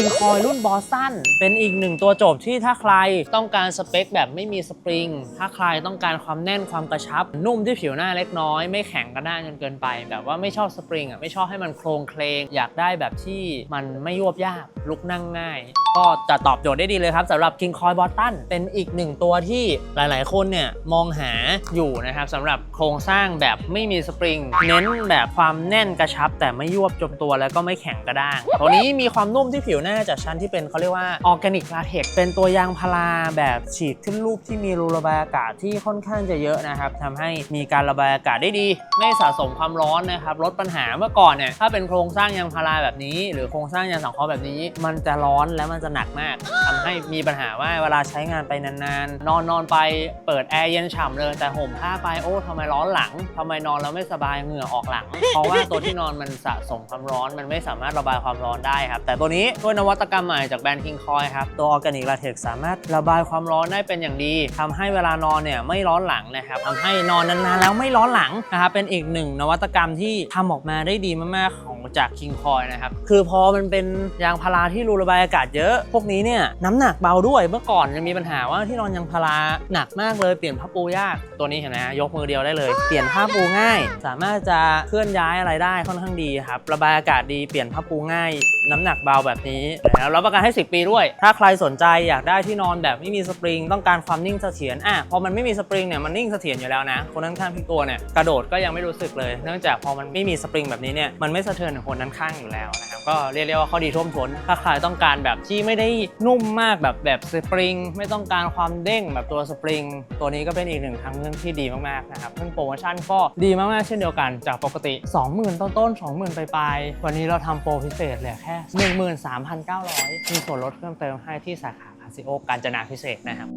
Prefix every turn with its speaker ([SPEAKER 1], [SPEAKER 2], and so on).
[SPEAKER 1] คิงคอยรุ่นบอสซันเป็นอีกหนึ่งตัวจบที่ถ้าใครต้องการสเปคแบบไม่มีสปริง ถ้าใครต้องการความแน่นความกระชับ นุ่มที่ผิวหน้าเล็กน้อย ไม่แข็งกระด้างจนเกินไป แบบว่าไม่ชอบสปริงอะไม่ชอบให้มันโครงเคลงอยากได้แบบที่มันไม่ยวบยากลุกนั่งง่าย ก็จะตอบโจทย์ได้ดีเลยครับสำหรับ King Coy Boston เป็นอีกหนึ่งตัวที่หลาย ๆ คนเนี่ยมองหาอยู่นะครับสำหรับโครงสร้างแบบไม่มีสปริง เน้นแบบความแน่นกระชับ แต่ไม่ยวบจมตัวแล้วก็ไม่แข็งกระด้าง ตัวนี้มีความนุ่มที่ผิวหน้าจากชั้นที่เป็นเขาเรียกว่าออร์แกนิกลาเทกเป็นตัวยางพาราแบบฉีดขึ้นรูปที่มีรูระบายอากาศที่ค่อนข้างจะเยอะนะครับทำให้มีการระบายอากาศได้ดี ไม่สะสมความร้อนนะครับลดปัญหาเมื่อก่อนเนี่ยถ้าเป็นโครงสร้างยางพาราแบบนี้ หรือโครงสร้างยางสังเคราะห์แบบนี้ มันจะร้อนและมันจะหนักมากทำให้มีปัญหาว่าเวลาใช้งานไปนานๆ นอนนอนไปเปิดแอร์เย็นฉ่ำเลย แต่ห่มผ้าไปโอ้ทำไมร้อนหลังทำไมนอนแล้วไม่สบายเหงื่อออกหลัง เพราะว่าตัวที่นอนมันสะสมความร้อนมันไม่สามารถระบายความร้อนได้ครับ แต่ตัวนี้ด้วยนวัตกรรมใหม่จากแบรนด์ King Coy ครับตัวออร์แกนิกลาเทกสามารถระบายความร้อนได้เป็นอย่างดีทำให้เวลานอนเนี่ยไม่ร้อนหลังนะครับทำให้นอนนานๆแล้วไม่ร้อนหลังนะครับเป็นอีกหนึ่งนวัตกรรมที่ทำออกมาได้ดีมากๆของ จาก King Coy นะครับ คือพอมันเป็นยางพาราที่รูระบายอากาศเยอะ พวกนี้เนี่ยน้ำหนักเบาด้วย เมื่อก่อนจะมีปัญหาว่าที่นอนยางพาราหนักมากเลยเปลี่ยนผ้าปูยาก ตัวนี้เห็นไหมยกมือเดียวได้เลย เปลี่ยนผ้าปูง่าย สามารถจะเคลื่อนย้ายอะไรได้ค่อนข้างดีครับ ระบายอากาศดี เปลี่ยนผ้าปูง่าย น้ำหนักเบาแบบนี้แล้วรับประกันให้ 10 ปีด้วย ถ้าใครสนใจอยากได้ที่นอนแบบไม่มีสปริง ต้องการความนิ่งเสถียรอะพอมันไม่มีสปริงเนี่ยมันนิ่งเสถียรอยู่แล้วนะ คนข้างๆพี่ตัวเนี่ยกระโดดก็ยังไม่รู้สึกเลย เนื่องจากพอมันไม่มีสปริงแบบนี้เนี่ยมันไม่สะเทือนถึงคนด้นข้างอยู่แล้วนะครับก็เรียกได้ว่าข้อดีท่วมท้นถ้าใครต้องการแบบที่ไม่ได้นุ่มมากแบบแบบสปริงไม่ต้องการความเด้งแบบตัวสปริงตัวนี้ก็เป็นอีกหนึ่งทางเลือกที่ดีมากๆนะครับซึ่งโปรโมชั่นก็ดีมากๆเช่นเดียวกันจากปกติ 20,000 ต้นต้นๆ20,000ปลายๆวันนี้เราทำโปรพิเศษเหลือแค่ 13,900มีส่วนลดเพิ่มเติมให้ที่สาขาคาซิโอกาญจนาพิเศษนะครับ